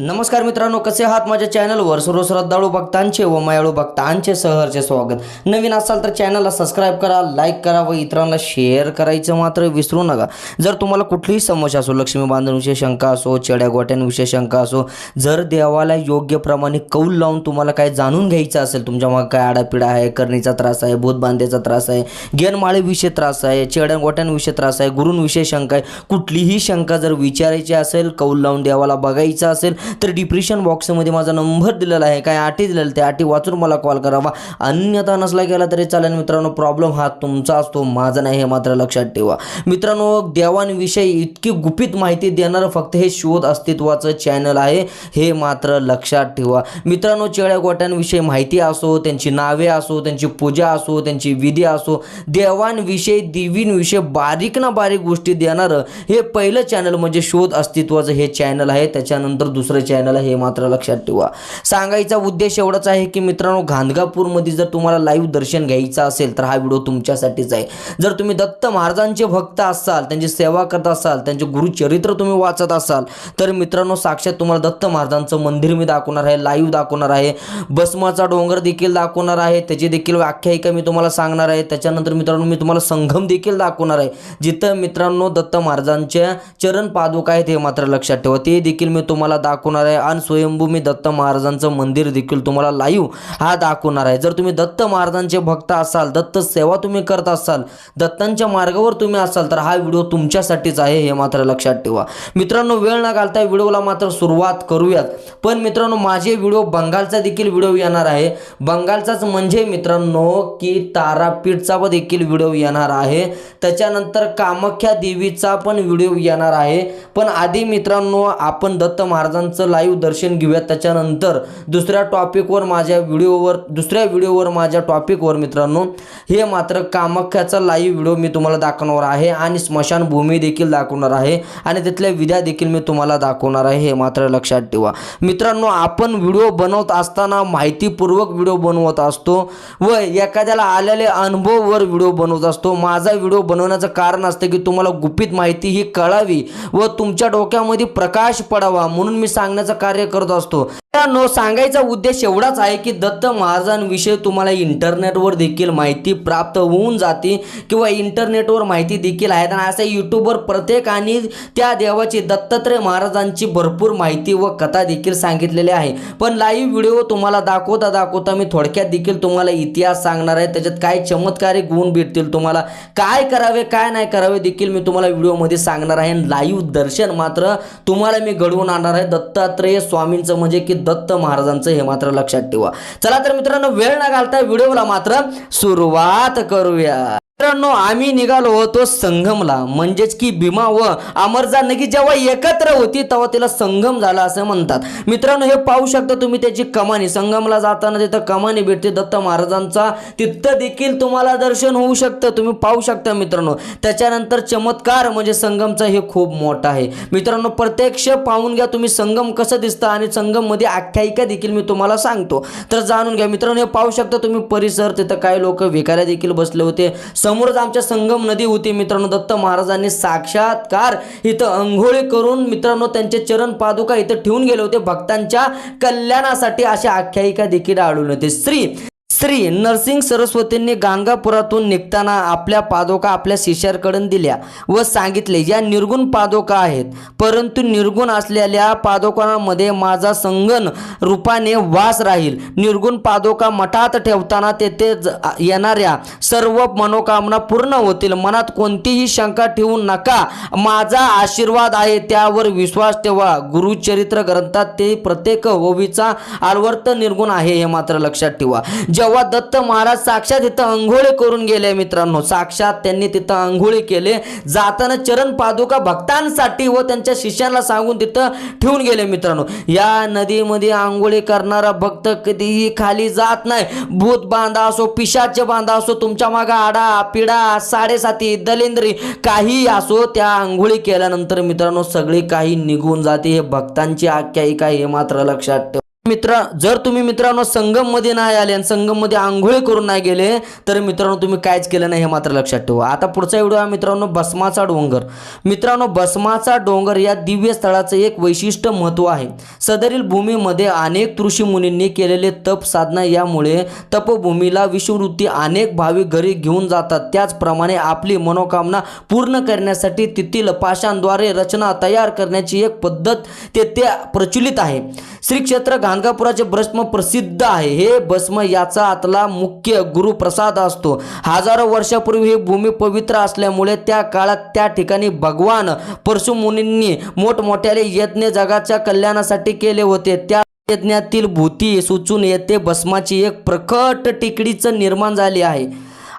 नमस्कार मित्रांनो कसे आहात माझ्या चॅनलवर? सर्व श्रद्धाळू भक्तांचे व मायाळू भक्तांचे सहर्चे स्वागत. नवीन असाल तर चॅनलला सबस्क्राईब करा लाईक करा व इतरांना शेअर करायचं मात्र विसरू नका. जर तुम्हाला कुठलीही समस्या असो लक्ष्मी बांधणविषयी शंका असो चेड्या गोट्यांविषयी शंका असो जर देवाला योग्य प्रमाणे कौल लावून तुम्हाला काय जाणून घ्यायचं असेल तुमच्या मग काय आडापिडा आहे करणीचा त्रास आहे भूतबांधेचा त्रास आहे गेनमाळेविषयी त्रास आहे चेड्या गोट्यांविषयी त्रास आहे गुरूंविषयी शंका आहे कुठलीही शंका जर विचारायची असेल कौल लावून देवाला बघायचं असेल तर डिप्रेशन बॉक्समध्ये माझा नंबर दिलेला आहे. काय अटी दिलेलं त्या अटी वाचून मला कॉल करावा. अन्यथा नसला गेला तरी चालेल. मित्रांनो प्रॉब्लेम हा तुमचा असतो. माझा नाही हे मात्र लक्षात ठेवा. मित्रांनो देवांविषयी इतकी गुपित माहिती देणारं फक्त हे शोध अस्तित्वाचं चॅनल आहे. हे मात्र लक्षात ठेवा. मित्रांनो चेळ्या गोट्यांविषयी माहिती असो त्यांची नावे असो त्यांची पूजा असो त्यांची विधी असो देवांविषयी देवींविषयी बारीक ना बारीक गोष्टी देणारं हे पहिलं चॅनल म्हणजे शोध अस्तित्वाचं हे चॅनल आहे. त्याच्यानंतर दुसरं चॅनल आहे हे मात्र लक्षात ठेवा. सांगायचा उद्देश एवढाच आहे की मित्रांनो घाणगापूरमध्ये जर तुम्हाला लाईव्ह दर्शन घ्यायचं असेल तर हा व्हिडिओ तुमच्यासाठीच आहे. जर तुम्ही दत्त महाराजांचे भक्त असाल त्यांची सेवा करत असाल त्यांचे गुरुचरित्र तुम्ही वाचत असाल तर मित्रांनो साक्षात तुम्हाला दत्त महाराजांचं मंदिर मी दाखवणार आहे लाईव्ह दाखवणार आहे. भस्माचा डोंगर देखील दाखवणार आहे त्याची देखील व्याख्यायिका मी तुम्हाला सांगणार आहे. त्याच्यानंतर मित्रांनो मी तुम्हाला संगम देखील दाखवणार आहे जिथं मित्रांनो दत्त महाराजांच्या चरण पादुका आहेत हे मात्र लक्षात ठेवा. ते देखील मी तुम्हाला दाखवणार आहे. आणि स्वयंभू मी दत्त महाराजांचं मंदिर देखील तुम्हाला लाईव्ह हा दाखवणार आहे. जर तुम्ही दत्त महाराजांचे भक्त असाल दत्त सेवा तुम्ही करत असाल दत्तांच्या मार्गावर तुम्ही असाल तर हा व्हिडिओ तुमच्यासाठीच आहे हे मात्र लक्षात ठेवा. मित्रांनो वेळ न घालता व्हिडिओला मात्र सुरुवात करूयात. पण मित्रांनो माझे व्हिडिओ बंगालचा देखील व्हिडिओ येणार आहे. बंगालचाच म्हणजे मित्रांनो की तारापीठचा पण देखील व्हिडिओ येणार आहे. त्याच्यानंतर कामाख्या देवीचा पण व्हिडिओ येणार आहे. पण आधी मित्रांनो आपण दत्त महाराजांचं लाईव्ह दर्शन घेऊयात. त्याच्यानंतर दुसऱ्या टॉपिकवर माझ्या व्हिडिओवर दुसऱ्या व्हिडिओवर माझ्या टॉपिकवर मित्रांनो हे मात्र कामाख्याचा लाईव्ह व्हिडिओ मी तुम्हाला दाखवणार आहे आणि स्मशानभूमी देखील दाखवणार आहे आणि तिथल्या विद्या देखील मी तुम्हाला दाखवणार आहे हे मात्र लक्षात ठेवा. मित्रांनो आपण व्हिडिओ बनवत असताना माहितीपूर्वक व्हिडिओ बनवत असतो व एखाद्याला आलेले अनुभववर व्हिडिओ बनवत असतो. माझा व्हिडिओ बनवण्याचं कारण असतं की तुम्हाला गुपित माहिती ही कळावी व तुमच्या डोक्यामध्ये प्रकाश पडावा म्हणून मी सांगण्याचं कार्य करत असतो. मित्रांनो सांगायचा उद्देश एवढाच आहे की दत्त महाराजांविषयी तुम्हाला इंटरनेटवर देखील माहिती प्राप्त होऊन जाते किंवा इंटरनेटवर माहिती देखील आहे. आणि असं यूट्यूबवर प्रत्येकाने त्या देवाची दत्तात्रय महाराजांची भरपूर माहिती व कथा देखील सांगितलेली आहे. पण लाईव्ह व्हिडिओ तुम्हाला दाखवता दाखवता मी थोडक्यात देखील तुम्हाला इतिहास सांगणार आहे. त्याच्यात काय चमत्कारिक गुण भेटतील तुम्हाला काय करावे काय नाही करावे देखील मी तुम्हाला व्हिडिओमध्ये सांगणार आहे. लाईव्ह दर्शन मात्र तुम्हाला मी घडवून आणणार आहे. दत्तात्रेय स्वामींचं म्हणजे की दत्त महाराजांचं हे मात्र लक्षात ठेवा. चला तर मित्रांनो वेळ न घालता व्हिडिओला मात्र सुरुवात करूया. मित्रांनो आम्ही निघालो होतो संगमला. म्हणजेच की भीमा व अमरजा नगी जेव्हा एकत्र होती तेव्हा तिला संगम झाला असं म्हणतात. मित्रांनो हे पाहू शकता तुम्ही त्याची कमानी. संगमला जाताना तिथं कमानी भेटते. दत्त महाराजांचा तिथं देखील तुम्हाला दर्शन होऊ शकतं. तुम्ही पाहू शकता मित्रांनो त्याच्यानंतर चमत्कार म्हणजे संगमचा हे खूप मोठा आहे. मित्रांनो प्रत्यक्ष पाहून घ्या तुम्ही संगम कसं दिसतं आणि संगममध्ये आख्यायिका देखील मी तुम्हाला सांगतो. तर जाणून घ्या मित्रांनो हे पाहू शकता तुम्ही परिसर तिथं काही लोक विकायला देखील बसले होते. समोरच आमच्या संगम नदी होती. मित्रांनो दत्त महाराजांनी साक्षात्कार इथं अंघोळी करून मित्रांनो त्यांचे चरण पादुका इथं ठेवून गेले होते. भक्तांच्या कल्याणासाठी अशी आख्यायिका देखील आढळून होते श्री श्री नरसिंग सरस्वतींनी गांगापुरातून निघताना आपल्या पादोका आपल्या शिष्याकडून दिल्या व सांगितले या निर्गुण पादोका आहेत. परंतु निर्गुण असलेल्या पादोकांमध्ये माझा संगन रूपाने वास राहील. निर्गुण पादोका मठात ठेवताना तेथे ज- येणाऱ्या सर्व मनोकामना पूर्ण होतील. मनात कोणतीही शंका ठेवू नका. माझा आशीर्वाद आहे. त्यावर विश्वास ठेवा. गुरुचरित्र ग्रंथात ते प्रत्येक ओवीचा आवर्त निर्गुण आहे हे मात्र लक्षात ठेवा. तेव्हा दत्त महाराज साक्षात तिथं अंघोळी करून गेले मित्रांनो. साक्षात त्यांनी तिथं अंघोळी केले. जाताना चरण पादुका भक्तांसाठी व त्यांच्या शिष्यांना सांगून तिथं ठेवून गेले मित्रांनो. या नदीमध्ये आंघोळी करणारा भक्त कधीही खाली जात नाही. भूत बांधा असो पिशाच बांधा असो तुमच्या मागा आडा पिडा साडेसाती दलेंद्री काही असो त्या आंघोळी केल्यानंतर मित्रांनो सगळी काही निघून जाते. हे भक्तांची आख्यायिका हे मात्र लक्षात ठेव. मित्र जर तुम्ही मित्रांनो संगममध्ये नाही आले आणि संगममध्ये आंघोळी करून नाही गेले तर मित्रांनो तुम्ही कायच केलं नाही हे मात्र लक्षात ठेवा. आता पुढचा व्हिडिओ आहे मित्रांनो भस्माचा डोंगर. मित्रांनो भस्माचा डोंगर या दिव्य स्थळाचं एक वैशिष्ट्य महत्त्व आहे. सदरील भूमीमध्ये अनेक ऋषी मुनींनी केलेले तप साधना यामुळे तपभूमीला विषुवृत्ती अनेक भाविक घरी घेऊन जातात. त्याचप्रमाणे आपली मनोकामना पूर्ण करण्यासाठी तेथील पाषाणद्वारे रचना तयार करण्याची एक पद्धत तेथे प्रचलित आहे. श्री क्षेत्र गाणगापुराचे भस्म प्रसिद्ध आहे. हे भस्म याचा आतला मुख्य गुरुप्रसाद असतो. हजारो वर्षापूर्वी ही भूमी पवित्र असल्यामुळे त्या काळात त्या ठिकाणी भगवान परशुमुनींनी मोठमोठ्याले यज्ञ जगाच्या कल्याणासाठी केले होते. त्या यज्ञातील भूती सुचून येथे भस्माची एक प्रखट टिकडीचं निर्माण झाली आहे.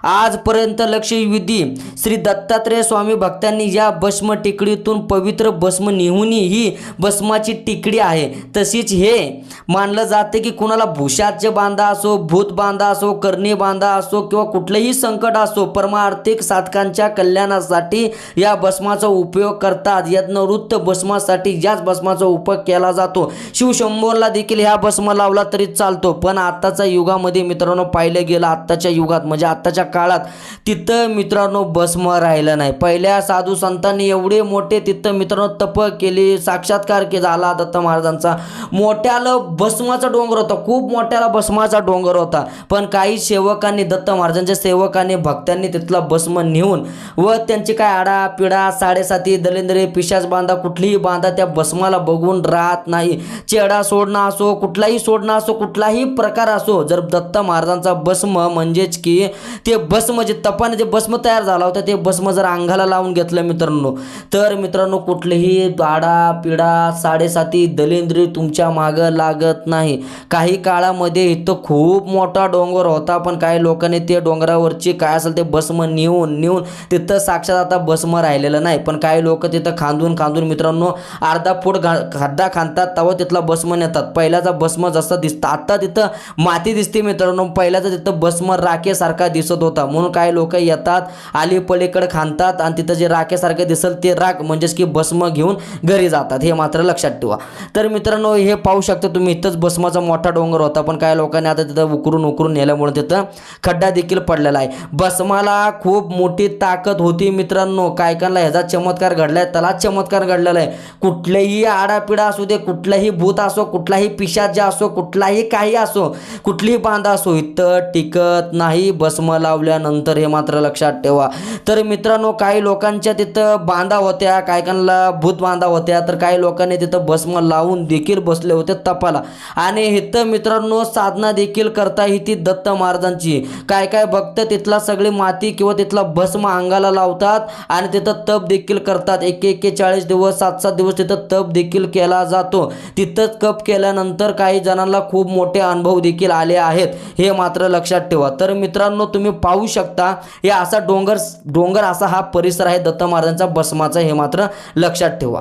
आजपर्यंत लक्षविधी श्री दत्तात्रेय स्वामी भक्तांनी या भस्म टिकडीतून पवित्र भस्म निहुनी ही भस्माची टिकडी आहे. तशीच हे मानलं जाते की कुणाला भूषाज्य बांधा असो भूत बांधा असो कर्णी बांधा असो किंवा कुठलंही संकट असो परमार्थिक साधकांच्या कल्याणासाठी या भस्माचा उपयोग करतात. यज्ञवृत्त भस्मासाठी याच भस्माचा उपयोग केला जातो. शिवशंभोरला देखील ह्या भस्म लावला तरी चालतो. पण आत्ताच्या युगामध्ये मित्रांनो पाहिलं गेलं आत्ताच्या युगात म्हणजे आत्ताच्या काळात तिथं मित्रांनो भस्म राहिलं नाही. पहिल्या साधू संतांनी एवढे मोठे तिथं मित्रांनो तप केले साक्षात्कार के झाला दत्त महाराजांचा. मोठ्याला भस्माचा डोंगर होता खूप मोठ्याला भस्माचा डोंगर होता. पण काही सेवकांनी दत्त महाराजांच्या सेवकांनी भक्तांनी तिथला भस्म नेऊन व त्यांची काय आडा पिडा साडेसाती दलिंद्रे पिशाच बांधा कुठलीही बांधा त्या भस्माला बघून राहत नाही. चेडा सोडणं असो कुठलाही सोडणं असो कुठलाही प्रकार असो जर दत्त महाराजांचा भस्म म्हणजेच की ते भस्म जे तपाने जे भस्म तयार झाला होता ते भस्म जर अंगाला लावून घेतलं मित्रांनो. तर मित्रांनो कुठलेही दाडा पिडा साडेसाती दलिंद्री तुमच्या मागं लागत नाही. काही काळामध्ये इथं खूप मोठा डोंगर होता पण काही लोकांनी ते डोंगरावरची काय असेल ते भस्म नेऊन नेऊन तिथं साक्षात आता भस्म राहिलेलं नाही. पण काही लोक तिथं खांदून खांदून मित्रांनो अर्धा फूट घा खड्डा खांदतात तेव्हा तिथला भस्म नेतात. पहिल्याचा भस्म जसा दिसतं आता तिथं माती दिसते मित्रांनो पहिल्याचा तिथं भस्म राखेसारखा दिसत होता. म्हणून काही लोक येतात आली पलीकडे खांदतात आणि तिथं जे राखेसारखे दिसल ते राख म्हणजेच की भस्म घेऊन घरी जातात. हे मात्र लक्षात ठेवा. तर मित्रांनो हे पाहू शकता तुम्ही इथंच भस्माचा मोठा डोंगर होता. पण काही लोकांनी आता तिथं उकरून उकरून नेल्यामुळे तिथं खड्डा देखील पडलेला आहे. भस्माला खूप मोठी ताकद होती मित्रांनो. काय कायला ह्याचा चमत्कार घडलाय? त्याला चमत्कार घडलेला आहे. कुठल्याही आडापिडा असू दे कुठलंही भूत असो कुठलाही पिशाच असो कुठलाही काही असो कुठलीही बांधा असो इथं टिकत नाही भस्म लावल्यानंतर हे मात्र लक्षात ठेवा. तर मित्रांनो काही लोकांच्या तिथं बांधा होत्या काही काहींना भूत बांधा होत्या तर काही लोकांनी तिथं भस्म लावून देखील बसले होते तपाला. आणि इथं मित्रांनो साधना देखील करता ही ती दत्त महाराजांची. काय काय भक्त तिथला सगळी माती किंवा तिथला भस्म अंगाला लावतात आणि तिथं तप देखील करतात. एक एक्केचाळीस दिवस सात सात दिवस तिथं तप देखील केला जातो. तिथंच कप केल्यानंतर काही जणांना खूप मोठे अनुभव देखील आले आहेत. हे मात्र लक्षात ठेवा. तर मित्रांनो तुम्ही पाहू शकता. हे असा डोंगर डोंगर असा हा परिसर आहे. दत्त महाराजांचा भस्माचा हे मात्र लक्षात ठेवा.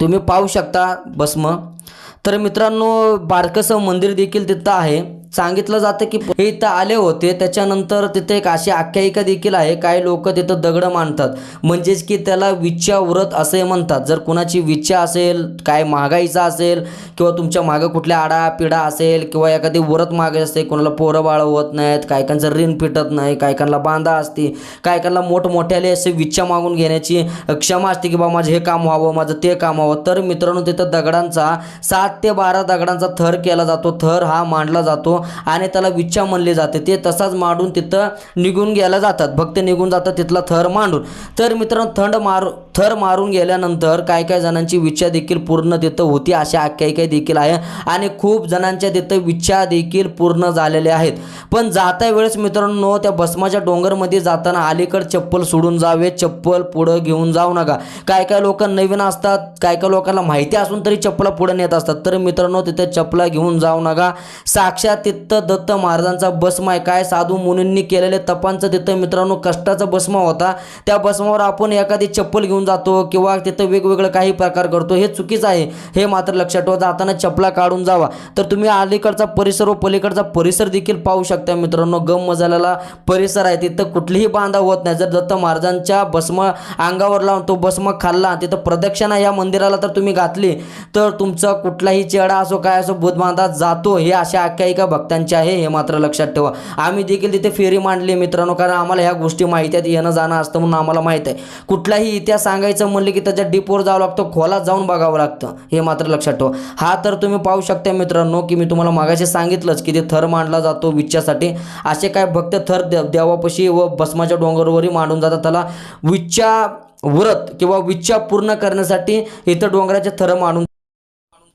तुम्ही पाहू शकता भस्म. तर मित्रांनो बारकसं मंदिर देखील तिथं आहे. सांगितलं जातं की हे इथं आले होते. त्याच्यानंतर तिथे एक अशी आख्यायिका देखील आहे. काही लोक तिथं दगड मानतात. म्हणजेच की त्याला विच्छा व्रत असे म्हणतात. जर कुणाची विच्छा असेल काय महागाईचा असेल किंवा तुमच्या मागं कुठल्या आडा पिडा असेल किंवा एखादी व्रत मागे असते कोणाला पोरं बाळ होत नाहीत काही काहींचं ऋण पिटत नाही कायकांना काहींना बांधा असते कायकांना काहींना मोठमोठ्याले असे विच्छा मागून घेण्याची क्षमा असते की बाबा माझं हे काम व्हावं माझं ते काम व्हावं. तर मित्रांनो तिथं दगडांचा सात ते बारा दगडांचा थर केला जातो. थर हा मांडला जातो. आणि त्याला विच्छा म्हणले जाते. ते तसाच मांडून तिथं निघून गेला जातात. भक्त निघून जातात तिथला थर मांडून. तर मित्रांनो थंड मारू थर मारून गेल्यानंतर काय काय जणांची विच्छा देखील पूर्ण तिथं होती. अशा आख्यायिका देखील आहे. आणि खूप जणांच्या तिथं विच्छा देखील पूर्ण झालेल्या आहेत. पण जाता वेळेस मित्रांनो त्या भस्माच्या डोंगरमध्ये जाताना अलीकड चप्पल सोडून जावे. चप्पल पुढं घेऊन जाऊ नका. काय काय लोक नवीन असतात. काय काय लोकांना माहिती असून तरी चप्पला पुढे नेत असतात. तर मित्रांनो तिथे चप्पला घेऊन जाऊ नका. साक्षात तिथं दत्त महाराजांचा भस्म आहे. काय साधू मुनींनी केलेले तपांचं तिथं मित्रांनो कष्टाचा भस्म होता. त्या भस्मावर आपण एखादी चप्पल घेऊन जातो किंवा तिथं वेगवेगळं काही प्रकार करतो. हे चुकीचं आहे. हे मात्र लक्षात ठेवा. जाताना चपला काढून जावा. तर तुम्ही अलीकडचा परिसर व पलीकडचा परिसर देखील पाहू शकता मित्रांनो. गम मजाला परिसर आहे. तिथं कुठलीही बांधा होत नाही. जर दत्त महाराजांच्या भस्म अंगावर लावून तो भस्म खाल्ला तिथं प्रदक्षिणा या मंदिराला तर तुम्ही घातली तर तुमचा कुठलाही चेडा असो काय असो भूत बांधा जातो. हे अशा आख्यायिका भक्तांची आहे हे मात्र लक्षात ठेवा. आम्ही देखील तिथे फेरी मांडली मित्रांनो कारण आम्हाला ह्या गोष्टी माहिती आहेत येणं जाणं असतं म्हणून आम्हाला माहीत आहे. कुठलाही इतिहास सांगायचं म्हणलं की त्याच्या डीपवर जावं लागतं खोलात जाऊन बघावं लागतं हे मात्र लक्षात ठेवा. हा तर तुम्ही पाहू शकता मित्रांनो की मी तुम्हाला मागाशी सांगितलंच की ते थर मांडला जातो विच्छासाठी असे काय भक्त थर देव देवापाशी व भस्माच्या डोंगरवरही मांडून जातात. त्याला विच्छा व्रत किंवा विच्छा पूर्ण करण्यासाठी इथं डोंगराचे थर मांडून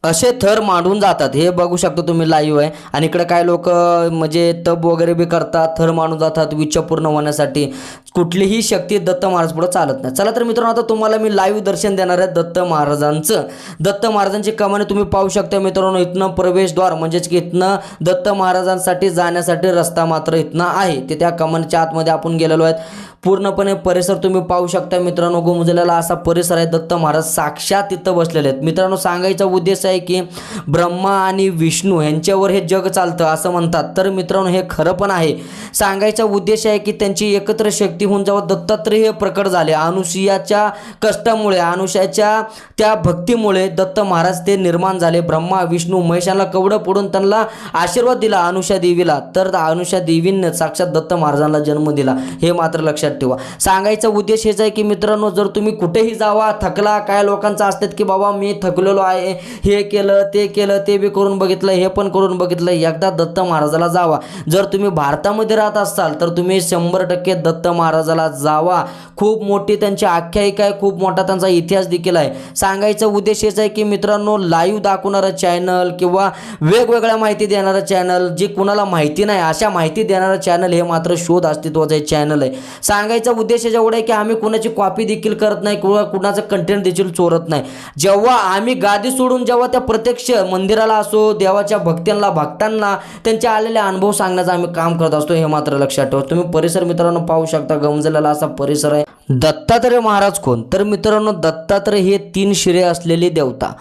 असे थर मांडून जातात. हे बघू शकता तुम्ही लाईव्ह आहे. आणि इकडे काय लोक म्हणजे तब वगैरे बी करतात थर मांडून जातात विच्छा पूर्ण होण्यासाठी. कुठलीही शक्ती दत्त महाराज पुढे चालत नाही. चला तर मित्रांनो आता तुम्हाला मी लाईव्ह दर्शन देणार आहे दत्त महाराजांचं. दत्त महाराजांची कमाने तुम्ही पाहू शकता मित्रांनो इथनं प्रवेशद्वार. म्हणजेच की इथनं दत्त महाराजांसाठी जाण्यासाठी रस्ता मात्र इथनं आहे. ते त्या कमानीच्या आतमध्ये आपण गेलेलो आहेत. पूर्णपणे परिसर तुम्ही पाहू शकता मित्रांनो गोमुजलेला असा परिसर आहे दत्त महाराज साक्षात तिथं बसलेले आहेत. मित्रांनो सांगायचा उद्देश आहे की ब्रह्मा आणि विष्णू यांच्यावर हे जग चालतं असं म्हणतात. तर मित्रांनो हे खरं पण आहे. सांगायचा उद्देश आहे की त्यांची एकत्र शक्ती होऊन जेव्हा दत्तात्रय हे प्रकट झाले अनुषियाच्या कष्टामुळे अनुषयाच्या त्या भक्तीमुळे दत्त महाराज ते निर्माण झाले. ब्रह्मा विष्णू महेशाला कवडं पडून त्यांना आशीर्वाद दिला अनुषा देवीला. तर अनुषा देवीनं साक्षात दत्त महाराजांना जन्म दिला. हे मात्र लक्षात ठेवा. सांगायचा उद्देश हेच आहे की मित्रांनो जर तुम्ही कुठेही जावा थकला काय लोकांचा असतात की बाबा मी थकलेलो आहे हे हे केलं ते केलं ते बी करून बघितलं हे पण करून बघितलं एकदा दत्त महाराजाला जावा. जर तुम्ही भारतामध्ये राहत असाल तर तुम्ही शंभर टक्के दत्त महाराजाला जावा. खूप मोठी त्यांची आख्यायिका आहे खूप मोठा त्यांचा इतिहास देखील आहे. सांगायचा उद्देश हेच आहे की मित्रांनो लाईव्ह दाखवणारं चॅनल किंवा वेगवेगळ्या माहिती देणारं चॅनल जे कुणाला माहिती नाही अशा माहिती देणारं चॅनल हे मात्र शोध अस्तित्वाचं हे चॅनल आहे. सांगायचा उद्देश एवढा आहे की आम्ही कुणाची कॉपी देखील करत नाही किंवा कुणाचं कंटेंट देखील चोरत नाही. जेव्हा आम्ही गादी सोडून जेव्हा त्या प्रत्यक्ष मंदिराला असो देवाच्या भक्त्यांना भक्तांना त्यांचे आलेले अनुभव सांगण्याचं आम्ही काम करत असतो हे मात्र लक्षात ठेवा. तुम्ही परिसर मित्रांनो पाहू शकता गमजलेला असा परिसर आहे. दत्तात्रय महाराज कोण? तर मित्रांनो दत्तात्रय हे तीन शिरे असलेली देवता.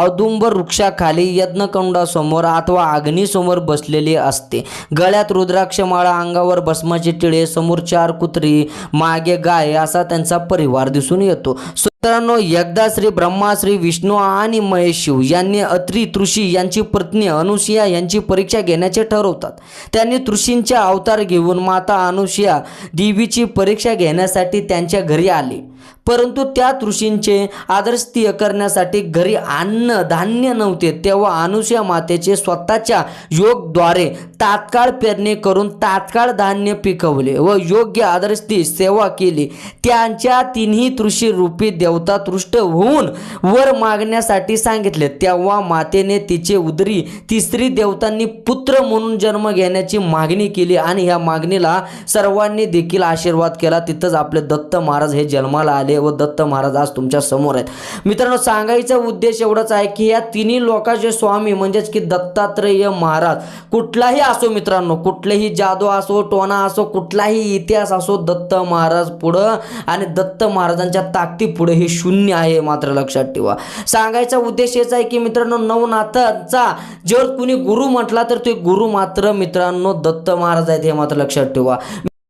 औदुंबर वृक्षाखाली यज्ञकुंडासमोर अथवा अग्नीसमोर बसलेली असते. गळ्यात रुद्राक्ष माळा अंगावर भस्माचे टिळे समोर चार कुत्री मागे गाय असा त्यांचा परिवार दिसून येतो. मित्रांनो एकदा श्री ब्रह्मा श्री विष्णू आणि महेश शिव यांनी अत्री तृषी यांची पत्नी अनुसिया यांची परीक्षा घेण्याचे ठरवतात. त्यांनी तृषींचे अवतार घेऊन माता अनुसिया देवीची परीक्षा घेण्यासाठी त्यांच्या घरी आली. परंतु त्या ऋषींचे आदर्शतीय करण्यासाठी घरी अन्न धान्य नव्हते तेव्हा अनुसया मातेचे स्वतःच्या योगद्वारे तात्काळ पेरणी करून तात्काळ धान्य पिकवले व योग्य आदरस्थी सेवा केली. त्यांच्या तिन्ही तृषी रूपी देवता तृष्ट होऊन वर मागण्यासाठी सांगितले. तेव्हा मातेने तिचे उदरी तिसरी देवतांनी पुत्र म्हणून जन्म घेण्याची मागणी केली आणि ह्या मागणीला सर्वांनी देखील आशीर्वाद केला. तिथंच आपले दत्त महाराज हे जन्माला आले व दत्त महाराज आज तुमच्यासमोर आहेत. मित्रांनो सांगायचा उद्देश एवढाच आहे की या तिन्ही लोकांचे स्वामी म्हणजेच की दत्तात्रेय महाराज कुठलाही असो मित्रांनो कुठलेही जादू असो टोना असो कुठलाही इतिहास असो दत्त महाराज पुढं आणि दत्त महाराजांच्या ताकदी पुढे हे शून्य आहे मात्र लक्षात ठेवा. सांगायचा उद्देश हेच आहे की मित्रांनो नवनाथाचा जर कुणी गुरु म्हटला तर ते गुरु मात्र मित्रांनो दत्त महाराज आहेत हे मात्र लक्षात ठेवा.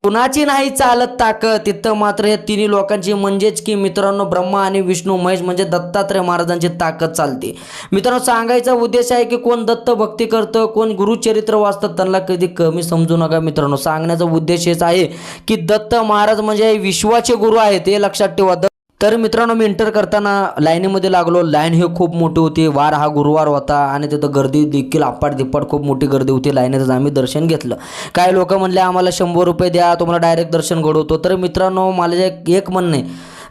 कुणाची नाही चालत ताकद? तिथं मात्र या तिन्ही लोकांची म्हणजेच की मित्रांनो ब्रह्मा आणि विष्णू महेश म्हणजे दत्तात्रय महाराजांची ताकद चालते. मित्रांनो सांगायचा उद्देश आहे की कोण दत्त भक्ती करतं कोण गुरुचरित्र वाचतं त्यांना कधी कमी समजू नका मित्रांनो. सांगण्याचा उद्देश हेच आहे की दत्त महाराज म्हणजे विश्वाचे गुरु आहेत हे लक्षात ठेवा. तर मित्रांनो मी एंटर करताना लाईनीमध्ये लागलो. लाईन ही खूप मोठी होती. वार हा गुरुवार होता आणि तिथं गर्दी देखील आपाट दिप्पाट खूप मोठी गर्दी होती. लाईनीतच आम्ही दर्शन घेतलं. काय लोक म्हणले आम्हाला शंभर रुपये द्या तुम्हाला डायरेक्ट दर्शन घडवतो. तर मित्रांनो मला जे एक आहे.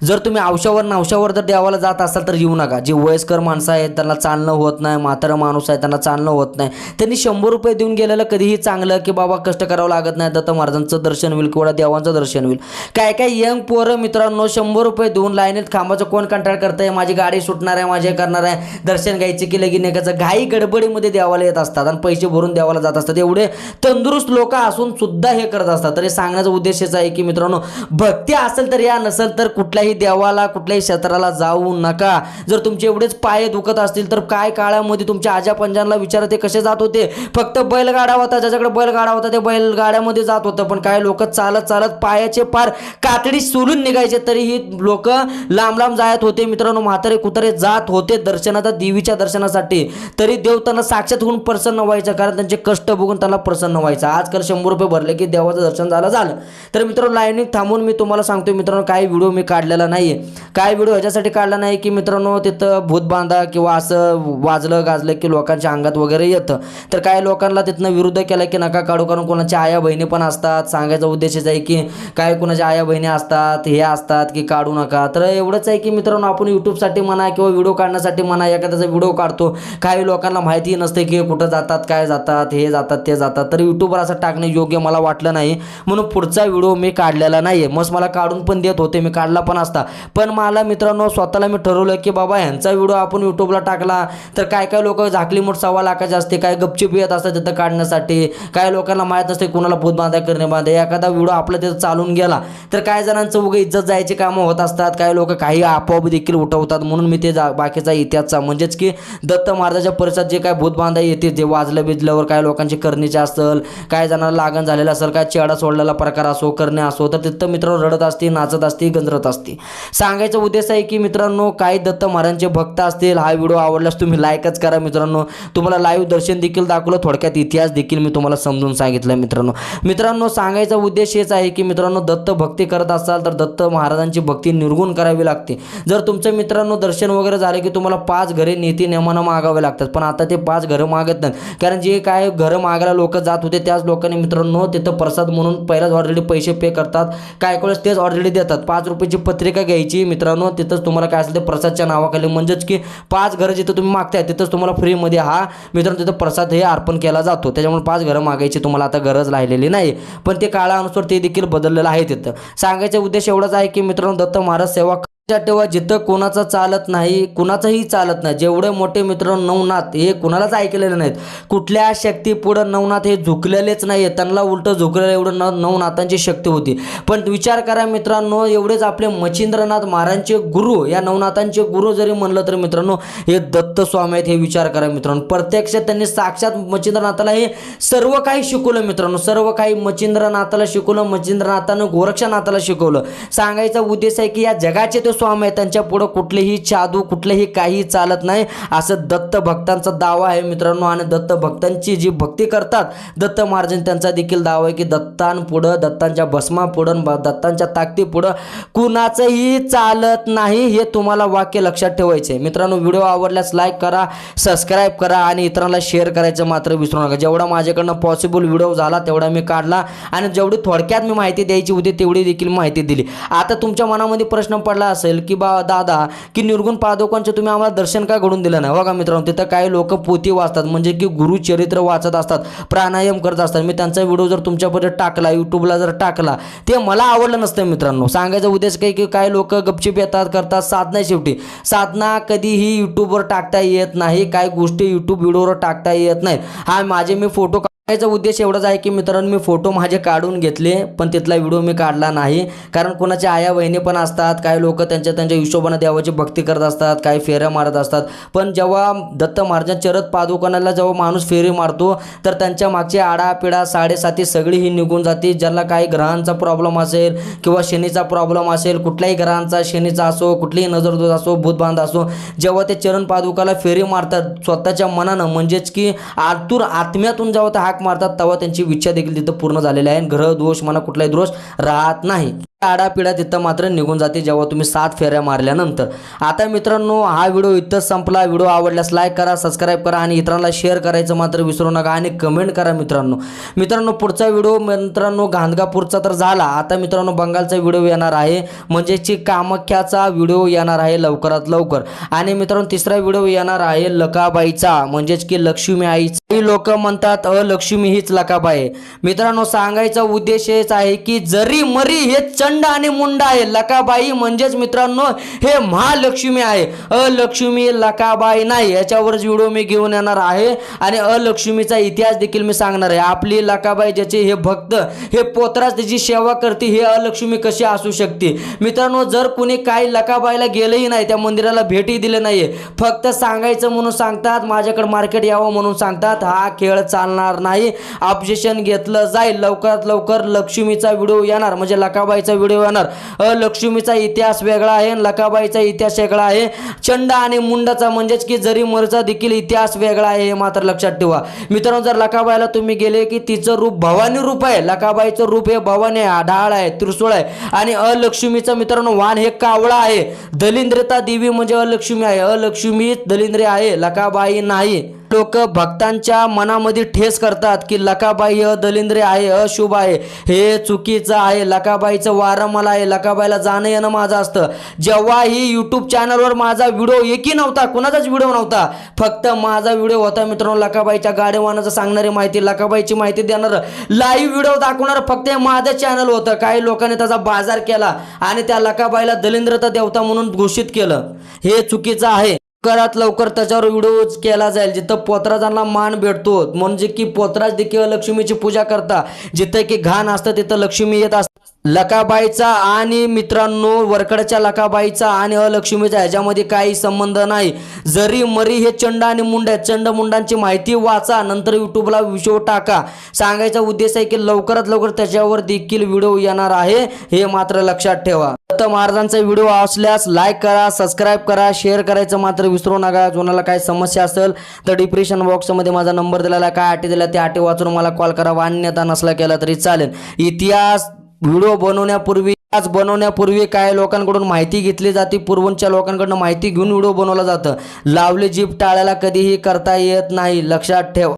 जर तुम्ही औषावर नवशावर जर देवाला जात असाल तर येऊ नका. जे वयस्कर माणसं आहेत त्यांना चालणं होत नाही. म्हातारा माणूस आहे त्यांना चालणं होत नाही. त्यांनी शंभर रुपये देऊन गेलेलं कधीही चांगलं की बाबा कष्ट करावं लागत नाही. दत्त महाराजांचं दर्शन होईल किंवा देवांचं दर्शन होईल. काय काय यंग पोरं मित्रांनो शंभर रुपये देऊन लाईनीत खांबाचं कोण कंटाळ करतंय? माझी गाडी सुटणार आहे माझे करणार आहे. दर्शन घ्यायचे की लगीन एकाचं. घाई गडबडीमध्ये देवाला येत असतात आणि पैसे भरून देवाला जात असतात. एवढे तंदुरुस्त लोक असून सुद्धा हे करत असतात. तर हे सांगण्याचा उद्देशच आहे की मित्रांनो भक्ती असेल तर या नसेल तर कुठल्या कुठल्याही देवाला कुठल्याही क्षेत्राला जाऊ नका. जर तुमचे एवढेच पाय दुखत असतील तर काय काळामध्ये तुमच्या आजा पंजांना विचारा ते कसे जात होते? फक्त बैलगाडा होता ज्याच्याकडे बैलगाडा होता ते बैलगाड्यामध्ये जात होतं. पण काय लोक चालत चालत पायाचे पार कातडी सोलून निघायचे तरीही लोक लांब लांब जात होते. मित्रांनो म्हातारे कुत्रे जात होते दर्शनाचा देवीच्या दर्शनासाठी. तरी देव त्यांना साक्षात होऊन प्रसन्न व्हायचा कारण त्यांचे कष्ट बघून त्यांना प्रसन्न व्हायचा. आजकाल शंभर रुपये भरले की देवाचं दर्शन झालं झालं. तर मित्रांनो लाईनिंग थांबून मी तुम्हाला सांगतो मित्रांनो काही व्हिडिओ मी काढले काढलेला नाही काय व्हिडिओ ह्याच्यासाठी काढला नाही की मित्रांनो तिथं भूत बांधा किंवा असं वाजलं गाजलं की लोकांच्या अंगात वगैरे येतं. तर काही लोकांना तिथनं विरुद्ध केला की नका काढू कारण कोणाच्या आया बहिणी पण असतात. सांगायचा उद्देशच आहे की काय कोणाच्या आया बहिणी असतात हे असतात की काढू नका. तर एवढंच आहे की मित्रांनो आपण यूट्यूबसाठी म्हणा किंवा व्हिडिओ काढण्यासाठी म्हणा एखाद्याचा व्हिडिओ काढतो. काही लोकांना माहिती नसते की कुठं जातात काय जातात हे जातात ते जातात. तर यूट्यूबवर असं टाकणे योग्य मला वाटलं नाही. म्हणून पुढचा व्हिडिओ मी काढलेला नाही आहे मस्त मला काढून पण देत होते. मी काढला पण असता. पण मला मित्रांनो स्वतःला मी ठरवलं की बाबा ह्यांचा व्हिडिओ आपण यूट्यूबला टाकला तर काय काय लोक झाकली मोठ सव्वा लाखाचे असते काय गपचिप येत असतात तिथं काढण्यासाठी काय लोकांना माहीत नसते कुणाला भूत बांधा करणे बांधा एखादा व्हिडिओ आपला तिथं चालून गेला तर काय जणांचं उगं इज्जत जायची कामं होत असतात काही लोक काही आपोआप देखील उठवतात म्हणून मी ते जा बाकीचा इतिहासचा म्हणजेच की दत्त महाराजाच्या परिसरात जे काय भूत बांधा येते जे वाजलं बिजल्यावर काय लोकांची करणीचे असेल काय जणांना लागण झालेलं असेल काय चेडा सोडलेला प्रकार असो करणे असो तर तिथं मित्र रडत असते नाचत असते गंजरत असते सांगायचा उद्देश आहे की मित्रांनो काही दत्त महाराजांचे भक्त असतील हा व्हिडिओ आवडल्यास तुम्ही लाईकच करा मित्रांनो. तुम्हाला लाईव्ह दर्शन देखील दाखवलं थोडक्यात इतिहास देखील मी तुम्हाला समजून सांगितलं मित्रांनो. मित्रांनो सांगायचा उद्देश हेच आहे की मित्रांनो दत्त भक्ती करत असाल तर दत्त महाराजांची भक्ती निर्गुण करावी लागते. जर तुमचं मित्रांनो दर्शन वगैरे झालं की तुम्हाला पाच घरे नीती नियमानं मागावे लागतात पण आता ते पाच घरं मागत नाहीत. कारण जे काय घरं मागायला लोक जात होते त्याच लोकांनी मित्रांनो तिथं प्रसाद म्हणून पहिलाच ऑलरेडी पैसे पे करतात. काय वेळेस तेच ऑलरेडी देतात. पाच रुपयाची पत्रिका घ्यायची. मित्रांनो तिथंच तुम्हाला काय असेल ते प्रसादच्या नावाखाली म्हणजेच की पाच घरं जिथं तुम्ही मागताय तिथंच तुम्हाला फ्रीमध्ये हा मित्रांनो तिथं प्रसाद हे अर्पण केला जातो. त्याच्यामुळे पाच घरं मागायची तुम्हाला आता गरज राहिलेली नाही. पण ते काळानुसार ते देखील बदललेलं आहे तिथं. सांगायचा उद्देश एवढाच आहे की मित्रांनो दत्त महाराज सेवा लक्षात ठेवा जिथं कोणाचं चालत नाही कुणाचंही चालत नाही. जेवढे मोठे मित्र नवनाथ हे कुणालाच ऐकलेले नाहीत. कुठल्या शक्ती पुढं नवनाथ हे झुकलेलेच नाही त्यांना उलटं झुकलेलं एवढं न नवनाथांची शक्ती होती. पण विचार करा मित्रांनो एवढेच आपले मच्छिंद्रनाथ महाराजांचे गुरु या नवनाथांचे गुरु जरी म्हणलं तर मित्रांनो हे दत्त स्वामी आहेत हे विचार करा मित्रांनो. प्रत्यक्ष त्यांनी साक्षात मच्छिंद्रनाथाला हे सर्व काही शिकवलं मित्रांनो. सर्व काही मच्छिंद्रनाथाला शिकवलं मच्छिंद्रनाथानं गोरक्षनाथाला शिकवलं. सांगायचा उद्देश आहे की या जगाचे ते स्वामी आहे त्यांच्या पुढं कुठलेही जादू कुठलेही काही चालत नाही. असं दत्त भक्तांचा दावा आहे मित्रांनो. आणि दत्त भक्तांची जी भक्ती करतात दत्त महाराजांनी त्यांचा देखील दावा आहे की दत्तांपुढं दत्तांच्या भस्मापुढं ब- दत्तांच्या ताकदीपुढं कुणाचंही चालत नाही हे तुम्हाला वाक्य लक्षात ठेवायचे मित्रांनो व्हिडिओ आवडल्यास लाईक करा सबस्क्राईब करा आणि इतरांना शेअर करायचं मात्र विसरू नका. जेवढा माझ्याकडनं पॉसिबल व्हिडिओ झाला तेवढा मी काढला आणि जेवढी थोडक्यात मी माहिती द्यायची होती तेवढी देखील माहिती दिली. आता तुमच्या मनामध्ये प्रश्न पडला असेल असेल की बा दादा की निर्गुण पादुकांचे तुम्ही आम्हाला दर्शन का घडून दिलं नाही? बघा मित्रांनो तिथं काही लोक पोथी वाचतात म्हणजे की गुरुचरित्र वाचत असतात प्राणायाम करत असतात. मी त्यांचा व्हिडिओ जर तुमच्यापर्यंत टाकला यूट्यूबला जर टाकला ते मला आवडलं नसतं मित्रांनो. सांगायचा उद्देश काही की काही लोक गपचिप येतात करतात साधना शेवटी. साधना कधीही यूट्यूबवर टाकता येत नाही काही गोष्टी यूट्यूब व्हिडिओवर टाकता येत नाहीत. हा माझे मी फोटो याचा उद्देश एवढाच आहे की मित्रांनो मी फोटो माझे काढून घेतले पण तिथला व्हिडिओ मी काढला नाही. कारण कोणाच्या आया वहिनी पण असतात काही लोक त्यांच्या त्यांच्या हिशोबाने देवाची भक्ती करत असतात काही फेऱ्या मारत असतात. पण जेव्हा दत्त महाराजांच्या चरत पादुकानाला जेव्हा माणूस फेरी मारतो तर त्यांच्या मागची आडापिडा साडेसाती सगळी ही निघून जाते. ज्यांना काही ग्रहांचा प्रॉब्लेम असेल किंवा शनीचा प्रॉब्लेम असेल कुठल्याही ग्रहांचा शनीचा असो कुठलीही नजरदोष असो भूतबांध असो जेव्हा ते चरण पादुकाला फेरी मारतात स्वतःच्या मनानं. म्हणजेच की आतूर आत्म्यातून जेव्हा ते हाक मारतात तेव्हा त्यांची इच्छा देखील तिथं पूर्ण झालेली आहे. ग्रह दोष म्हणा कुठलाही दोष राहत नाही. आडापिडा तिथं मात्र निघून जाते जेव्हा तुम्ही सात फेऱ्या मारल्यानंतर. आता मित्रांनो हा व्हिडिओ इथंच संपला. व्हिडिओ आवडल्यास लाईक करा सबस्क्राईब करा आणि इतरांना शेअर करायचं मात्र विसरू नका आणि कमेंट करा मित्रांनो. मित्रांनो पुढचा व्हिडिओ मित्रांनो गांधगापूरचा तर झाला. आता मित्रांनो बंगालचा व्हिडिओ येणार आहे. म्हणजेची कामाख्याचा व्हिडिओ येणार आहे लवकरात लवकर. आणि मित्रांनो तिसरा व्हिडिओ येणार आहे लकाबाईचा. म्हणजेच की लक्ष्मी आईचा लोक म्हणतात अलक्ष्मी लक्ष्मी हीच लकाबाई आहे. मित्रांनो सांगायचा उद्देश हेच आहे की जरी मरी हे चंड आणि मुंड आहे लकाबाई म्हणजेच मित्रांनो हे महालक्ष्मी आहे. अलक्ष्मी लकाबाई नाही याच्यावरच व्हिडिओ मी घेऊन येणार आहे आणि अलक्ष्मीचा इतिहास देखील मी सांगणार आहे. आपली लकाबाई ज्याचे हे भक्त हे पोत्रास त्याची सेवा करते हे अलक्ष्मी कशी असू शकते? मित्रांनो जर कुणी काही लकाबाईला गेलंही नाही त्या मंदिराला भेटही दिले नाहीये. फक्त सांगायचं म्हणून सांगतात माझ्याकडे मार्केट यावं म्हणून सांगतात हा खेळ चालणार नाही. ऑब्जेक्शन घेतलं जाईल. लवकरात लवकर लक्ष्मीचा व्हिडिओ येणार. म्हणजे लकाबाईचा व्हिडिओ येणार. अलक्ष्मीचा इतिहास वेगळा आहे आणि लकाबाईचा इतिहास वेगळा आहे. चंड आणि मुंडाचा म्हणजेच की जरी मरचा देखील इतिहास वेगळा आहे हे मात्र लक्षात ठेवा. मित्रांनो जर लकाबाईला तुम्ही गेले की तिचं रूप भवानी रूप आहे. लकाबाईचं रूप हे भवानी आहे. ढाळ आहे त्रिसूळ आहे आणि अलक्ष्मीचं मित्रांनो वाण हे कावळा आहे. दलिंद्रता देवी म्हणजे अलक्ष्मी आहे. अलक्ष्मी दलिंद्रे आहे. लकाबाई नाही. लोक भक्तांच्या मनामध्ये ठेस करतात की लकाबाई दलिंद्रे आहे अशुभ आहे. हे चुकीचं आहे. लकाबाईचं वारं मला आहे. लकाबाईला जाणं येणं माझं असतं. जेव्हा ही यूट्यूब चॅनलवर माझा व्हिडिओ एकही नव्हता कुणाचाच व्हिडिओ नव्हता फक्त माझा व्हिडिओ होता मित्रांनो लकाबाईच्या गाडेवानाचं सांगणारी माहिती लकाबाईची माहिती देणार लाईव्ह व्हिडिओ दाखवणार फक्त हे माझं चॅनल होतं. काही लोकांनी त्याचा बाजार केला आणि त्या लकाबाईला दलिंद्रता देवता म्हणून घोषित केलं. हे चुकीचं आहे. लवकरात लवकर त्याच्यावर व्हिडिओ केला जाईल जिथं पोत्राजांना मान भेटतो. म्हणजे की पोत्राज देखील लक्ष्मीची पूजा करता. जिथं की घाण असतं तिथं लक्ष्मी येत असतात लकाबाईचा आणि मित्रांनो वरकडच्या लकाबाईचा आणि अलक्ष्मीचा ह्याच्यामध्ये काही संबंध नाही. जरी मरी हे चंड आणि मुंड आहेत चंड मुंडांची माहिती वाचा नंतर युट्यूबला विषय टाका. सांगायचा उद्देश आहे की लवकरात लवकर त्याच्यावर देखील व्हिडिओ येणार आहे हे मात्र लक्षात ठेवा. दत्त महाराजांचा व्हिडिओ असल्यास लाईक करा सबस्क्राईब करा शेअर करायचं मात्र विसरू नका. कोणाला काय समस्या असेल तर डिप्रेशन बॉक्समध्ये माझा नंबर दिलेला काय अटी दिला त्या अटी वाचून मला कॉल करा. अन्यथा नसला केला तरी चालेल. इतिहास व्हिडिओ बनवण्यापूर्वी आज बनवण्यापूर्वी काही लोकांकडून माहिती घेतली जाते पूर्वच्या लोकांकडून माहिती घेऊन व्हिडिओ बनवला जातं. लावले जीप टाळायला कधीही करता येत नाही. लक्षात ठेव.